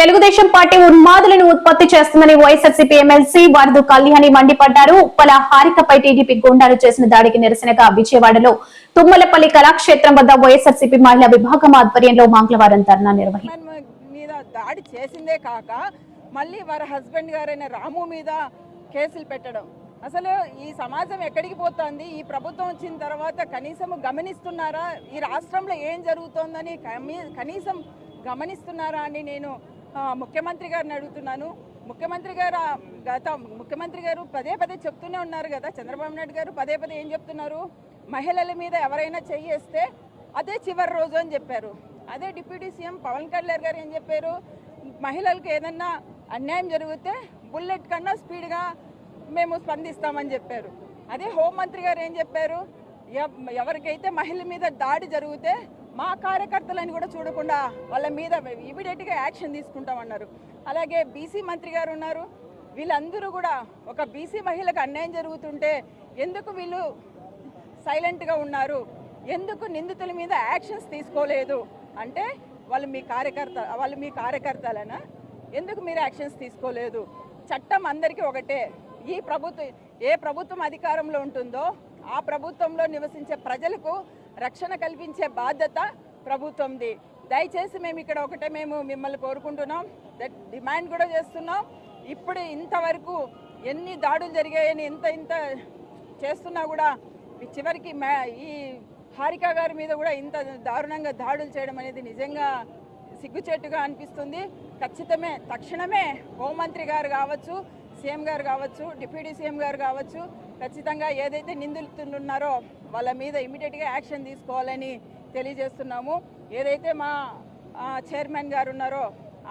Telugu Desam party ఉన్మాదులను ఉత్పత్తి చేస్తుందని YSRCP MLC వరదు Kalyani మండిపడ్డారు. ఉప్పల హారికపై టీడీపీ గుండాలు చేసిన దాడికి నిరసనగా విజయవాడలో తుమ్మలపల్లి కళాక్షేత్రం వద్ద వైఎస్ఆర్సీపీ మహిళా విభాగం ఆధ్వర్యంలో మంగళవారం ధర్నా నిర్వహించారు. మీద దాడి చేసిందే కాక మళ్ళీ వారి హస్బెండ్ గారైన రాము మీద కేసులు పెట్టడం. అసలు ఈ సమాజం ఎక్కడికి పోతుంది? ఈ ప్రభుత్వం వచ్చిన తర్వాత కనీసం గమనిస్తున్నారా? ఈ రాష్ట్రంలో ఏం జరుగుతోందని కనీసం గమనిస్తున్నారా అని నేను ముఖ్యమంత్రి గారిని అడుగుతున్నాను. ముఖ్యమంత్రి గారు గత ముఖ్యమంత్రి గారు పదే పదే చెప్తూనే ఉన్నారు కదా చంద్రబాబు నాయుడు గారు పదే పదే ఏం చెప్తున్నారు? మహిళల మీద ఎవరైనా చెయ్యేస్తే అదే చివరి రోజు అని చెప్పారు. అదే డిప్యూటీ సీఎం పవన్ కళ్యాణ్ గారు ఏం చెప్పారు? మహిళలకు ఏదన్నా అన్యాయం జరిగితే బుల్లెట్ కన్నా స్పీడ్గా మేము స్పందిస్తామని చెప్పారు. అదే హోంమంత్రి గారు ఏం చెప్పారు? ఎవరికైతే మహిళ మీద దాడి జరిగితే మా కార్యకర్తలని కూడా చూడకుండా వాళ్ళ మీద ఇమీడియట్గా యాక్షన్ తీసుకుంటామన్నారు. అలాగే బీసీ మంత్రి గారు ఉన్నారు. వీళ్ళందరూ కూడా ఒక బీసీ మహిళకు అన్యాయం జరుగుతుంటే ఎందుకు వీళ్ళు సైలెంట్గా ఉన్నారు? ఎందుకు నిందితుల మీద యాక్షన్స్ తీసుకోలేదు? అంటే వాళ్ళు మీ కార్యకర్త వాళ్ళు మీ కార్యకర్తలనా? ఎందుకు మీరు యాక్షన్స్ తీసుకోలేదు? చట్టం అందరికీ ఒకటే. ఈ ప్రభుత్వం ఏ ప్రభుత్వం అధికారంలో ఉంటుందో ఆ ప్రభుత్వంలో నివసించే ప్రజలకు రక్షణ కల్పించే బాధ్యత ప్రభుత్వంది. దయచేసి మేము ఇక్కడ ఒకటే మేము మిమ్మల్ని కోరుకుంటున్నాం. దట్ డిమాండ్ కూడా చేస్తున్నాం. ఇప్పుడు ఇంతవరకు ఎన్ని దాడులు జరిగాయని ఇంత ఇంత చేస్తున్నా కూడా ఈ చివరికి ఈ హారిక గారి మీద కూడా ఇంత దారుణంగా దాడులు చేయడం అనేది నిజంగా సిగ్గుచేట్టుగా అనిపిస్తుంది. ఖచ్చితమే తక్షణమే హోంమంత్రి గారు కావచ్చు సీఎం గారు కావచ్చు డిప్యూటీ సీఎం గారు కావచ్చు ఖచ్చితంగా ఏదైతే నిందితులు ఉన్నారో వాళ్ళ మీద ఇమీడియట్గా యాక్షన్ తీసుకోవాలని తెలియజేస్తున్నాము. ఏదైతే మా చైర్మన్ గారు ఉన్నారో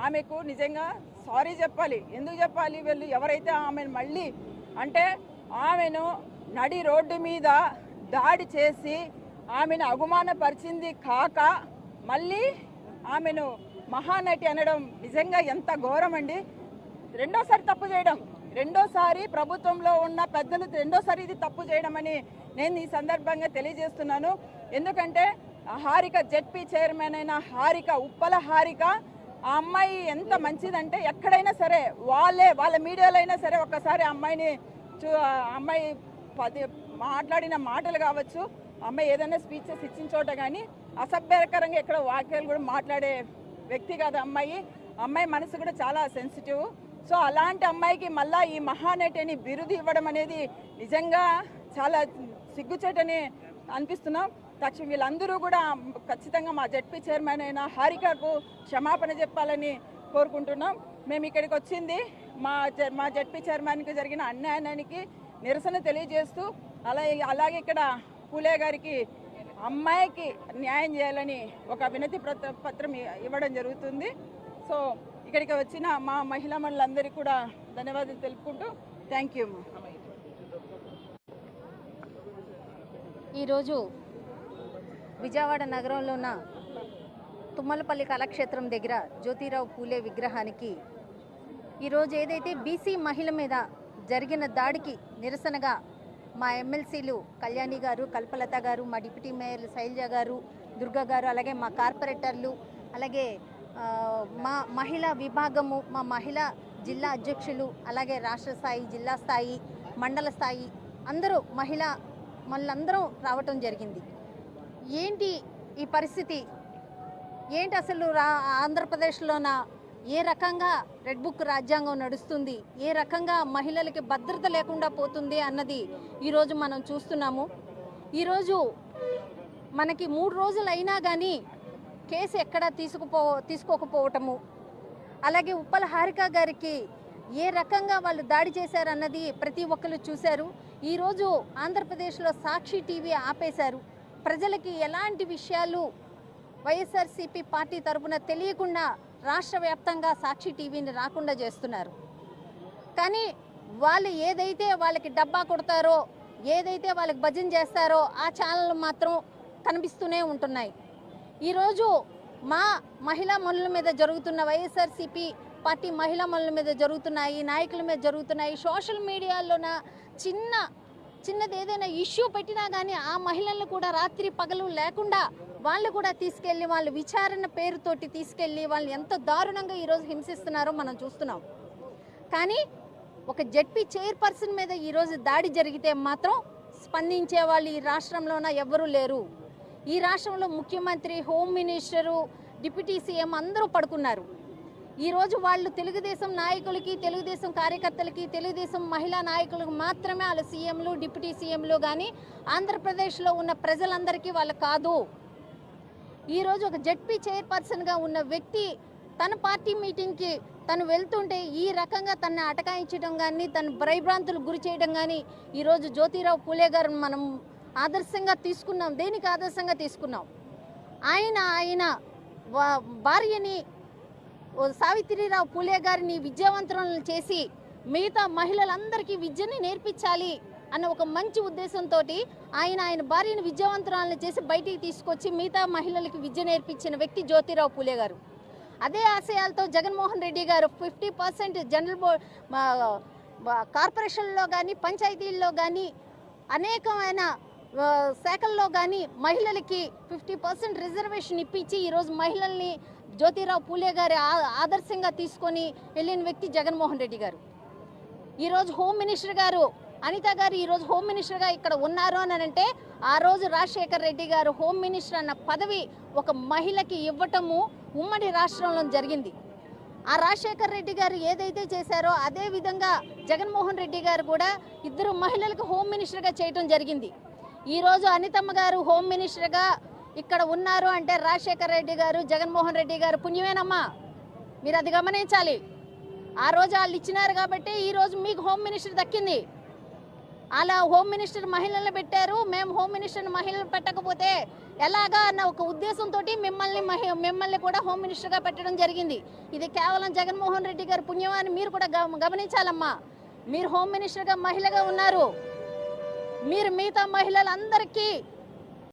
ఆమెకు నిజంగా సారీ చెప్పాలి. ఎందుకు చెప్పాలి? వీళ్ళు ఎవరైతే ఆమెను మళ్ళీ అంటే ఆమెను నడి రోడ్డు మీద దాడి చేసి ఆమెను అవమానపరిచింది కాక మళ్ళీ ఆమెను మహానటి అనడం నిజంగా ఎంత ఘోరం అండి రెండోసారి తప్పు చేయడం. రెండోసారి ప్రభుత్వంలో ఉన్న పెద్దలు రెండోసారి ఇది తప్పు చేయడం అని నేను ఈ సందర్భంగా తెలియజేస్తున్నాను. ఎందుకంటే ఆ హారిక జెడ్పీ చైర్మన్ అయిన హారిక ఉప్పల హారిక ఆ అమ్మాయి ఎంత మంచిదంటే ఎక్కడైనా సరే వాళ్ళే వాళ్ళ మీడియాలో అయినా సరే ఒక్కసారి ఆ అమ్మాయిని చూ అమ్మాయి పది మాట్లాడిన మాటలు కావచ్చు అమ్మాయి ఏదైనా స్పీచెస్ ఇచ్చిన చోట కానీ అసభ్యకరంగా ఎక్కడ వాక్యాలు కూడా మాట్లాడే వ్యక్తి కాదు అమ్మాయి. అమ్మాయి మనసు కూడా చాలా సెన్సిటివ్. సో అలాంటి అమ్మాయికి మళ్ళా ఈ మహానటి అని బిరుదు ఇవ్వడం అనేది నిజంగా చాలా సిగ్గుచేటని అనిపిస్తున్నాం. తక్షణ వీళ్ళందరూ కూడా ఖచ్చితంగా మా జడ్పీ చైర్మన్ అయిన హారికకు క్షమాపణ చెప్పాలని కోరుకుంటున్నాం. మేము ఇక్కడికి వచ్చింది మా జ- మా జడ్పీ చైర్మన్కి జరిగిన అన్యాయానికి నిరసన తెలియజేస్తూ అలాగే అలాగే ఇక్కడ పూలే గారికి అమ్మాయికి న్యాయం చేయాలని ఒక వినతి పత్రం ఇవ్వడం జరుగుతుంది. సో ఇక్కడికి వచ్చిన మా మహిళా మనులందరికీ కూడా ధన్యవాదాలు తెలుపుకుంటూ థ్యాంక్ యూ ఈరోజు విజయవాడ నగరంలో ఉన్న తుమ్మలపల్లి కళాక్షేత్రం దగ్గర జ్యోతిరావు పూలే విగ్రహానికి ఈరోజు ఏదైతే బీసీ మహిళ మీద జరిగిన దాడికి నిరసనగా మా ఎమ్మెల్సీలు కళ్యాణి గారు కల్పలత గారు మా డిప్యూటీ మేయర్ శైలజ గారు దుర్గా గారు అలాగే మా కార్పొరేటర్లు అలాగే మా మహిళా విభాగము మా మహిళా జిల్లా అధ్యక్షులు అలాగే రాష్ట్ర స్థాయి జిల్లా స్థాయి మండల స్థాయి అందరూ మహిళ మళ్ళందరం రావటం జరిగింది. ఏంటి ఈ పరిస్థితి? ఏంటి అసలు రా ఆంధ్రప్రదేశ్లోన ఏ రకంగా రెడ్ బుక్ రాజ్యాంగం నడుస్తుంది? ఏ రకంగా మహిళలకి భద్రత లేకుండా పోతుంది అన్నది ఈరోజు మనం చూస్తున్నాము. ఈరోజు మనకి మూడు రోజులు అయినా కానీ కేసు ఎక్కడ తీసుకుపో తీసుకోకపోవటము. అలాగే ఉప్పల హారిక గారికి ఏ రకంగా వాళ్ళు దాడి చేశారన్నది ప్రతి ఒక్కరు చూశారు. ఈరోజు ఆంధ్రప్రదేశ్లో సాక్షి టీవీ ఆపేశారు. ప్రజలకి ఎలాంటి విషయాలు వైఎస్ఆర్సీపీ పార్టీ తరపున తెలియకుండా రాష్ట్ర వ్యాప్తంగా సాక్షి టీవీని రాకుండా చేస్తున్నారు. కానీ వాళ్ళు ఏదైతే వాళ్ళకి డబ్బా కొడతారో ఏదైతే వాళ్ళకి భజన చేస్తారో ఆ ఛానల్ మాత్రం కనిపిస్తూనే ఉంటున్నాయి. ఈరోజు మా మహిళా మనుల మీద జరుగుతున్న వైఎస్ఆర్సీపీ పార్టీ మహిళా మనుల మీద జరుగుతున్నాయి నాయకుల మీద జరుగుతున్నాయి. సోషల్ మీడియాలోన చిన్న చిన్నది ఏదైనా ఇష్యూ పెట్టినా కానీ ఆ మహిళలను కూడా రాత్రి పగలు లేకుండా వాళ్ళు కూడా తీసుకెళ్ళి వాళ్ళు విచారణ పేరుతోటి తీసుకెళ్ళి వాళ్ళు ఎంత దారుణంగా ఈరోజు హింసిస్తున్నారో మనం చూస్తున్నాం. కానీ ఒక జడ్పీ చైర్పర్సన్ మీద ఈరోజు దాడి జరిగితే మాత్రం స్పందించే వాళ్ళు ఈ రాష్ట్రంలోన ఎవ్వరూ లేరు. ఈ రాష్ట్రంలో ముఖ్యమంత్రి హోమ్ మినిస్టరు డిప్యూటీ సీఎం అందరూ పడుకున్నారు. ఈరోజు వాళ్ళు తెలుగుదేశం నాయకులకి తెలుగుదేశం కార్యకర్తలకి తెలుగుదేశం మహిళా నాయకులకు మాత్రమే వాళ్ళ సీఎంలు డిప్యూటీ సీఎంలు కానీ ఆంధ్రప్రదేశ్లో ఉన్న ప్రజలందరికీ వాళ్ళు కాదు. ఈరోజు ఒక జడ్పీ చైర్పర్సన్గా ఉన్న వ్యక్తి తన పార్టీ మీటింగ్కి తను వెళ్తుంటే ఈ రకంగా తనని అటకాయించడం కానీ తన భ్రైభ్రాంతులు గురి చేయడం కానీ ఈరోజు జ్యోతిరావు పూలే గారు మనం ఆదర్శంగా తీసుకున్నాం. దేనికి ఆదర్శంగా తీసుకున్నాం? ఆయన ఆయన భార్యని సావిత్రిరావు పూలే గారిని విద్యావంతులను చేసి మిగతా మహిళలందరికీ విద్యని నేర్పించాలి అన్న ఒక మంచి ఉద్దేశంతో ఆయన ఆయన భార్యను విద్యావంతురాలను చేసి బయటికి తీసుకొచ్చి మిగతా మహిళలకి విద్య నేర్పించిన వ్యక్తి జ్యోతిరావు పూలే గారు. అదే ఆశయాలతో జగన్మోహన్ రెడ్డి గారు ఫిఫ్టీ పర్సెంట్ జనరల్ బోర్డ్ కార్పొరేషన్లో కానీ పంచాయతీల్లో కానీ అనేకమైన శాఖల్లో కానీ మహిళలకి ఫిఫ్టీ పర్సెంట్ రిజర్వేషన్ ఇప్పించి ఈరోజు మహిళల్ని జ్యోతిరావు పూలే గారి ఆదర్శంగా తీసుకొని వెళ్ళిన వ్యక్తి జగన్మోహన్ రెడ్డి గారు. ఈరోజు హోమ్ మినిస్టర్ గారు అనిత గారు ఈరోజు హోమ్ మినిస్టర్గా ఇక్కడ ఉన్నారు అని అంటే ఆ రోజు రాజశేఖర్ రెడ్డి గారు హోమ్ మినిస్టర్ అన్న పదవి ఒక మహిళకి ఇవ్వటము ఉమ్మడి రాష్ట్రంలో జరిగింది. ఆ రాజశేఖర్ రెడ్డి గారు ఏదైతే చేశారో అదే విధంగా జగన్మోహన్ రెడ్డి గారు కూడా ఇద్దరు మహిళలకు హోమ్ మినిస్టర్గా చేయటం జరిగింది. ఈరోజు అనితమ్మ గారు హోమ్ మినిస్టర్గా ఇక్కడ ఉన్నారు అంటే రాజశేఖర్ రెడ్డి గారు జగన్మోహన్ రెడ్డి గారు పుణ్యమేనమ్మా. మీరు అది గమనించాలి. ఆ రోజు వాళ్ళు ఇచ్చినారు కాబట్టి ఈరోజు మీకు హోమ్ మినిస్టర్ దక్కింది. అలా హోమ్ మినిస్టర్ మహిళలు పెట్టారు. మేము హోమ్ మినిస్టర్ మహిళలు పెట్టకపోతే ఎలాగా అన్న ఒక ఉద్దేశంతో మిమ్మల్ని మహి మిమ్మల్ని కూడా హోమ్ మినిస్టర్గా పెట్టడం జరిగింది. ఇది కేవలం జగన్మోహన్ రెడ్డి గారు పుణ్యం అని మీరు కూడా గమ- గమనించాలమ్మా. మీరు హోమ్ మినిస్టర్గా మహిళగా ఉన్నారు. మీరు మిగతా మహిళలందరికీ